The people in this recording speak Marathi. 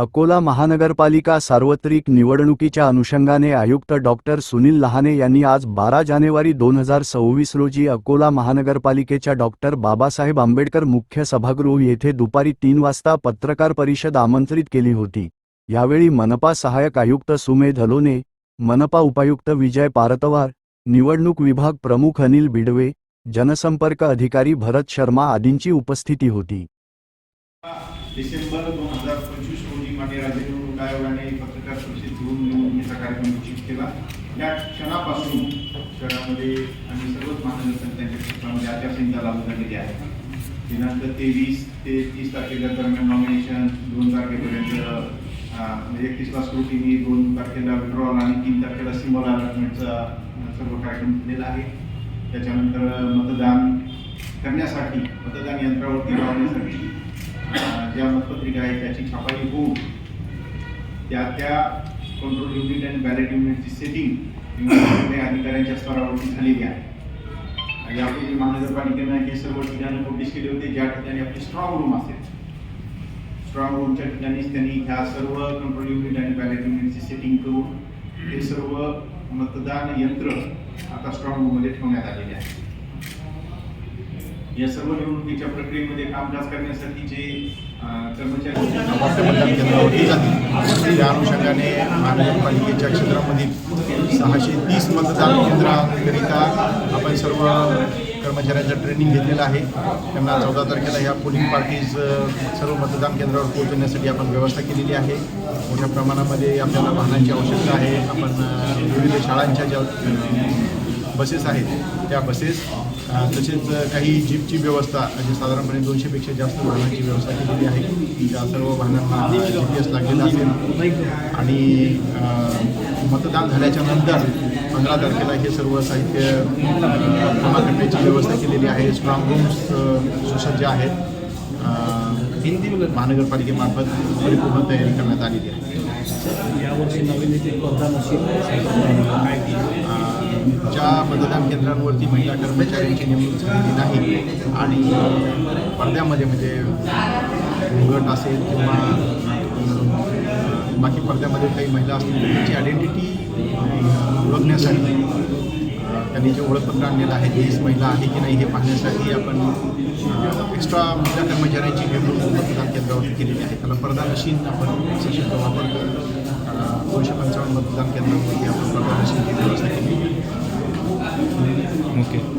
अकोला महानगरपालिका सार्वत्रिक निवडणुकीच्या अनुषंगाने आयुक्त डॉक्टर सुनील लहाने यांनी आज बारा जानेवारी दोन हजार सव्वीस रोजी अकोला महानगरपालिकेच्या डॉक्टर बाबासाहेब आंबेडकर मुख्य सभागृह येथे दुपारी तीन वाजता पत्रकार परिषद आमंत्रित केली होती. यावेळी मनपा सहाय्यक आयुक्त सुमेध हलोने मनपा उपायुक्त विजय पारतवार निवडणूक विभाग प्रमुख अनिल बिडवे जनसंपर्क अधिकारी भरत शर्मा आदींची उपस्थिती होती. डिसेंबर दोन हजार पंचवीस रोजी मान्य राज्य निवडणूक आयोगाने पत्रकार परिषद घेऊन निवडणुकीचा कार्यक्रम निश्चित केला. या क्षणापासून शहरामध्ये आणि सर्वच महानगरपालिकांच्या क्षेत्रामध्ये आचारसंहिता लागू झालेली आहे. दिनांक तेवीस ते तीस तारखेच्या दरम्यान नॉमिनेशन दोन तारखेपर्यंत म्हणजे एकतीसला स्क्रुटिनी दोन तारखेला विड्रॉल आणि तीन तारखेला सिम्बॉल अलॉटमेंटचा सर्व कार्यक्रम केलेला आहे. त्याच्यानंतर मतदान करण्यासाठी मतदान यंत्रावरती लावण्यासाठी ज्या मतपत्रिका आहेत त्याची छापाई होऊन त्या त्या कंट्रोल युनिट आणि बॅलेट युनिटची सेटिंग अधिकाऱ्यांच्या स्तरावरती झालेली आहे. आणि आपली महानगरपालिकेनं हे सर्व ठिकाणं नोटीस केले होते ज्या ठिकाणी आपली स्ट्रॉंग रूम असेल स्ट्रॉंग रूमच्या ठिकाणीच त्यांनी ह्या सर्व कंट्रोल युनिट आणि बॅलेट युनिटची सेटिंग करून हे सर्व मतदान यंत्र आता स्ट्रॉंग रूममध्ये ठेवण्यात आलेले आहे. या सर्व निवडणुकीच्या प्रक्रियेमध्ये कामकाज करण्यासाठी जे कर्मचारी या मतदान अनुषंगाने महानगरपालिकेच्या क्षेत्रामधील सहाशे तीस मतदान केंद्राकरिता आपण सर्व कर्मचाऱ्यांचं ट्रेनिंग घेतलेलं आहे. त्यांना चौदा तारखेला ह्या पोलिंग पार्टीज सर्व मतदान केंद्रावर पोहोचवण्यासाठी आपण व्यवस्था केलेली आहे. मोठ्या प्रमाणामध्ये आपल्याला वाहनांची आवश्यकता आहे. आपण विविध शाळांच्या ज्या बसेस आहेत त्या बसेस तसेच काही जीपची व्यवस्था म्हणजे साधारणपणे दोनशेपेक्षा जास्त वाहनांची व्यवस्था केलेली आहे. त्या सर्व वाहनांना जी पी एस लागलेला असेल. आणि मतदान झाल्याच्यानंतर पंधरा तारखेला हे सर्व साहित्य जमा करण्याची व्यवस्था केलेली आहे. स्ट्रॉंग रूम्स सुसज्ज आहेत. महानगरपालिकेमार्फत परिपूर्ण तयारी करण्यात आलेली आहे. यावर्षी नवीन येथे स्पर्धा ज्या मतदान केंद्रांवरती महिला कर्मचाऱ्यांची नेमणूक झालेली नाही आणि पडद्यामध्ये म्हणजे गट असेल किंवा बाकी पडद्यामध्ये काही महिला असतील त्यांची आयडेंटिटी ओळखण्यासाठी त्यांनी जे ओळखपत्र आणलेलं आहे तीच महिला आहे की नाही हे पाहण्यासाठी आपण एक्स्ट्रा महिला कर्मचाऱ्यांची नेमणूक केंद्रावरती केलेली आहे. त्याला पडदा मशीन आपण सशक्त वापर वापरतो दोनशे पंचावन्न मतदान केंद्रावरती आपण पडदा मशीनची व्यवस्था केली. ओके.